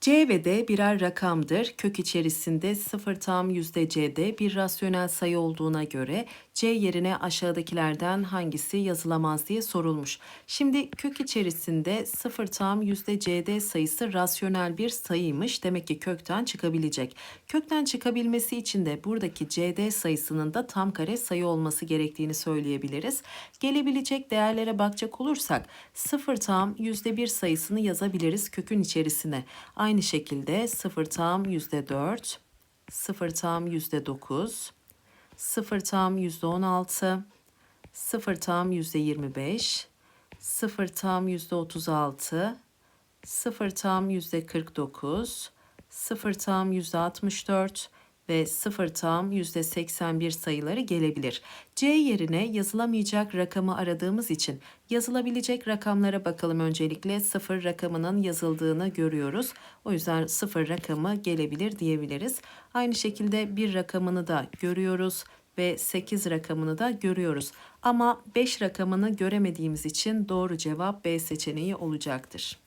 C ve D birer rakamdır. Kök içerisinde 0 tam yüzde C'de bir rasyonel sayı olduğuna göre C yerine aşağıdakilerden hangisi yazılamaz diye sorulmuş. Şimdi kök içerisinde 0 tam yüzde C'de sayısı rasyonel bir sayıymış. Demek ki kökten çıkabilecek. Kökten çıkabilmesi için de buradaki CD sayısının da tam kare sayı olması gerektiğini söyleyebiliriz. Gelebilecek değerlere bakacak olursak 0 tam yüzde bir sayısını yazabiliriz kökün içerisine. Aynı şekilde 0 tam yüzde 4, 0 tam yüzde 9, 0 tam yüzde 16, 0 tam yüzde 25, 0 tam yüzde 36, 0 tam yüzde 49, 0 tam yüzde 64 ve 0 tam yüzde 81 sayıları gelebilir. C yerine yazılamayacak rakamı aradığımız için yazılabilecek rakamlara bakalım öncelikle. 0 rakamının yazıldığını görüyoruz. O yüzden 0 rakamı gelebilir diyebiliriz. Aynı şekilde 1 rakamını da görüyoruz ve 8 rakamını da görüyoruz. Ama 5 rakamını göremediğimiz için doğru cevap B seçeneği olacaktır.